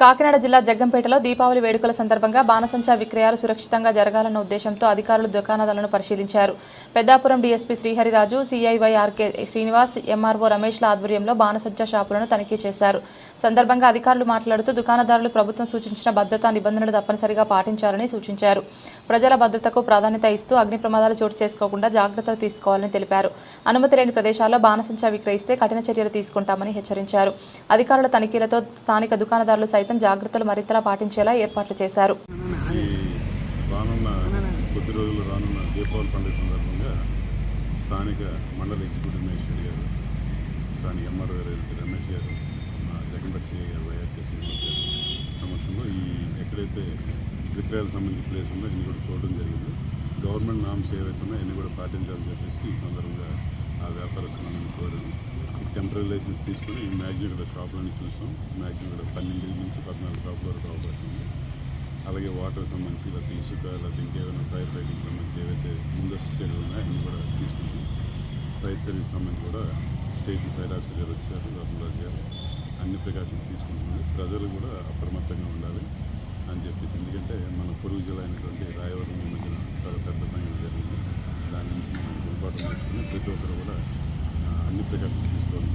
కాకినాడ జిల్లా జగ్గంపేటలో దీపావళి వేడుకల సందర్భంగా బాణసంచా విక్రయాలు సురక్షితంగా జరగాలన్న ఉద్దేశంతో అధికారులు దుకాణాలను పరిశీలించారు. Peddapuram DSP Srihariraju CI YRK Srinivas MRO రమేష్ల ఆధ్వర్యంలో బాణసంచా షాపులను తనిఖీ చేశారు. సందర్భంగా అధికారులు మాట్లాడుతూ దుకాణదారులు ప్రభుత్వం సూచించిన భద్రతా నిబంధనలు తప్పనిసరిగా పాటించాలని సూచించారు. ప్రజల భద్రతకు ప్రాధాన్యత ఇస్తూ అగ్ని ప్రమాదాలు చోటు చేసుకోకుండా జాగ్రత్తలు తీసుకోవాలని తెలిపారు. అనుమతి లేని ప్రదేశాల్లో బాణసంచా విక్రయిస్తే కఠిన చర్యలు తీసుకుంటామని హెచ్చరించారు. అధికారుల తనిఖీలతో స్థానిక దుకాణదారులు సైతం జాగ్రత్తలు మరింతలా పాటించేలా ఏర్పాట్లు చేశారు. కొద్ది రోజులు రానున్న దీపావళి పండుగ సందర్భంగా స్థానిక మండల ఎగ్జిక్యూటివ్ మేజిస్ట్రేట్ గారు స్థానిక ఎంఆర్ఓ గారు రమేష్ గారు మా జగన్పతి గారు వైఆర్కే శ్రీనివాస్ గారు సమక్షంలో ఈ ఎక్కడైతే విక్రయాలకు సంబంధించిన ప్లేస్ ఉందో ఇన్ని కూడా చూడడం జరిగింది. గవర్నమెంట్ నామ్స్ ఏవైతే ఉన్నాయో అన్ని కూడా పాటించాలని చెప్పేసి ఈ సందర్భంగా ఆ వ్యాపారస్తులను కోరారు. టెంపరీ లైసెన్స్ తీసుకుని మ్యాగ్జిన్ కూడా షాపులని చూసాం. మ్యాక్సిమం పన్నెండు నుంచి పద్నాలుగు షాపుల వరకు అవకాశం ఉంది. అలాగే వాటర్ సంబంధించి లేకపోతే ఇసుక లేకపోతే ఇంకేమైనా ఫైర్ ఫైటింగ్ సంబంధించి ఏవైతే ముందస్తు చర్యలు ఉన్నాయో అన్నీ కూడా తీసుకుంటాం ఫైర్ సర్వీస్ సంబంధించి కూడా స్టేట్ ఫైర్ ఆఫీసర్ గారు వచ్చారు రఘురాజ్ గారు అన్ని ప్రికాషన్స్ తీసుకుంటున్నారు ప్రజలు కూడా అప్రమత్తంగా ఉండాలి అని చెప్పేసి. ఎందుకంటే మన పొరుగు జిల్లా అయినటువంటి రాయవరం ఈ మధ్యన చాలా పెద్ద సంఘటన జరిగింది. దాని నుంచి మనం గుర్పాటు మార్చుకుని ప్రతి ఒక్కరు కూడా అన్ని ప్రికాషన్స్ తీసుకోవాలి